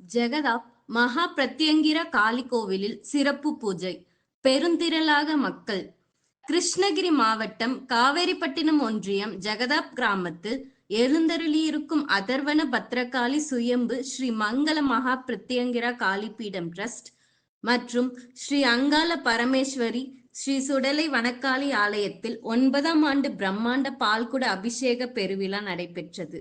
ஜெகதாப் மகா பிரத்யங்கிர காளி கோவிலில் சிறப்பு பூஜை. பெருந்திரளாக மக்கள். கிருஷ்ணகிரி மாவட்டம் காவேரிப்பட்டினம் ஒன்றியம் ஜெகதாப் கிராமத்தில் எழுந்தருளியிருக்கும் அதர்வன பத்ரகாளி சுயம்பு ஸ்ரீ மங்கள மகா பிரத்யங்கிர காளிபீடம் ட்ரஸ்ட் மற்றும் ஸ்ரீ அங்காள பரமேஸ்வரி ஸ்ரீ சுடலை வனக்காளி ஆலயத்தில் ஒன்பதாம் ஆண்டு பிரம்மாண்ட பால்குட அபிஷேக பெருவிழா நடைபெற்றது.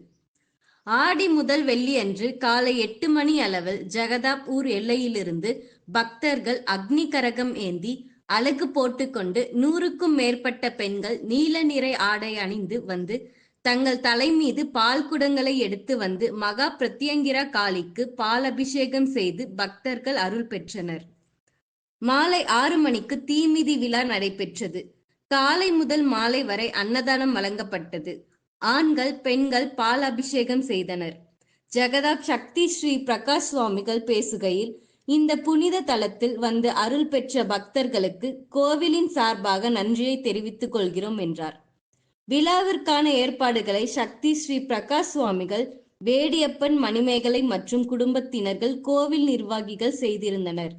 ஆடி முதல் வெள்ளியன்று காலை எட்டு மணி அளவில் ஜெகதாப்பூர் எல்லையிலிருந்து பக்தர்கள் அக்னி கரகம் ஏந்தி அலகு போட்டுக்கொண்டு நூறுக்கும் மேற்பட்ட பெண்கள் நீல நிறை ஆடை அணிந்து வந்து தங்கள் தலை மீது பால் குடங்களை எடுத்து வந்து மகா பிரத்யங்கிரா காளிக்கு பால் அபிஷேகம் செய்து பக்தர்கள் அருள் பெற்றனர். மாலை ஆறு மணிக்கு தீமிதி விழா நடைபெற்றது. காலை முதல் மாலை வரை அன்னதானம் வழங்கப்பட்டது. ஆண்கள் பெண்கள் பால் அபிஷேகம் செய்தனர். ஜெகதாப் சக்தி ஸ்ரீ பிரகாஷ் சுவாமிகள் பேசுகையில் இந்த புனித தலத்தில் வந்து அருள் பெற்ற பக்தர்களுக்கு கோவிலின் சார்பாக நன்றியை தெரிவித்துக் கொள்கிறோம் என்றார். விழாவிற்கான ஏற்பாடுகளை சக்தி ஸ்ரீ பிரகாஷ் சுவாமிகள் வேடியப்பன் மணிமேகலை மற்றும் குடும்பத்தினர்கள் கோவில் நிர்வாகிகள் செய்திருந்தனர்.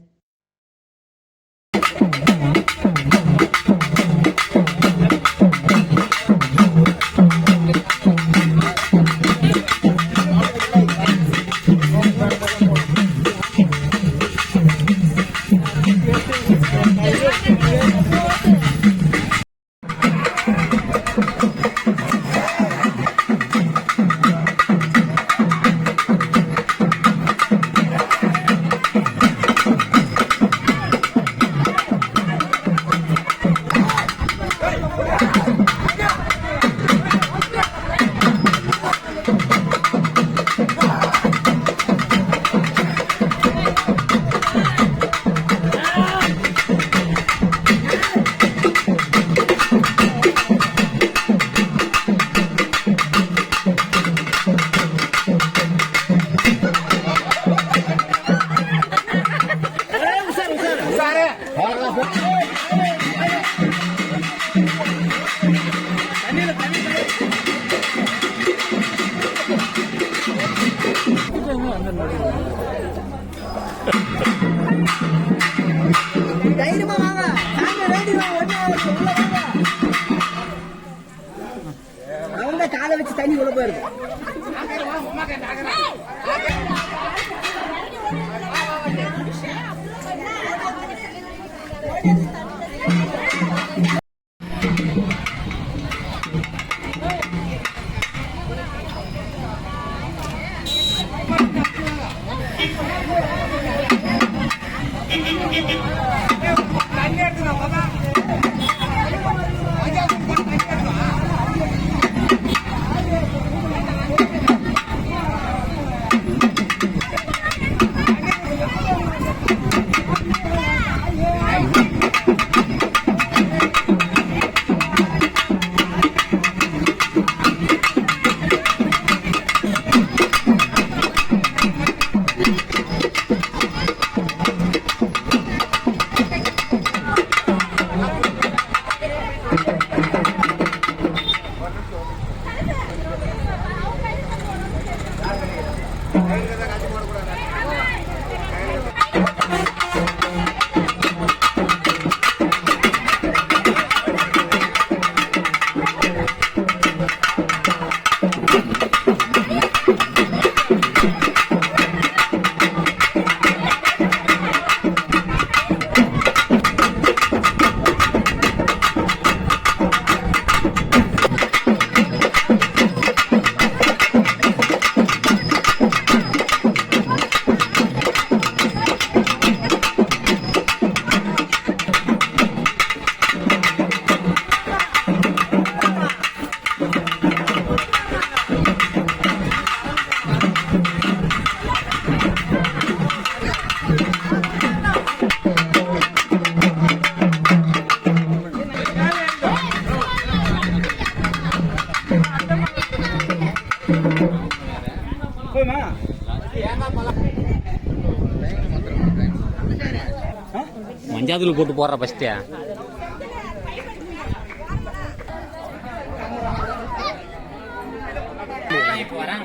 தைரியமா வாங்க நாங்க ரெடி அவங்க காலை வச்சு தண்ணி உள்ள போயிருக்கு மஞ்சாதூள் போட்டு போடுற ஃபஸ்ட்டு இப்போ வராங்க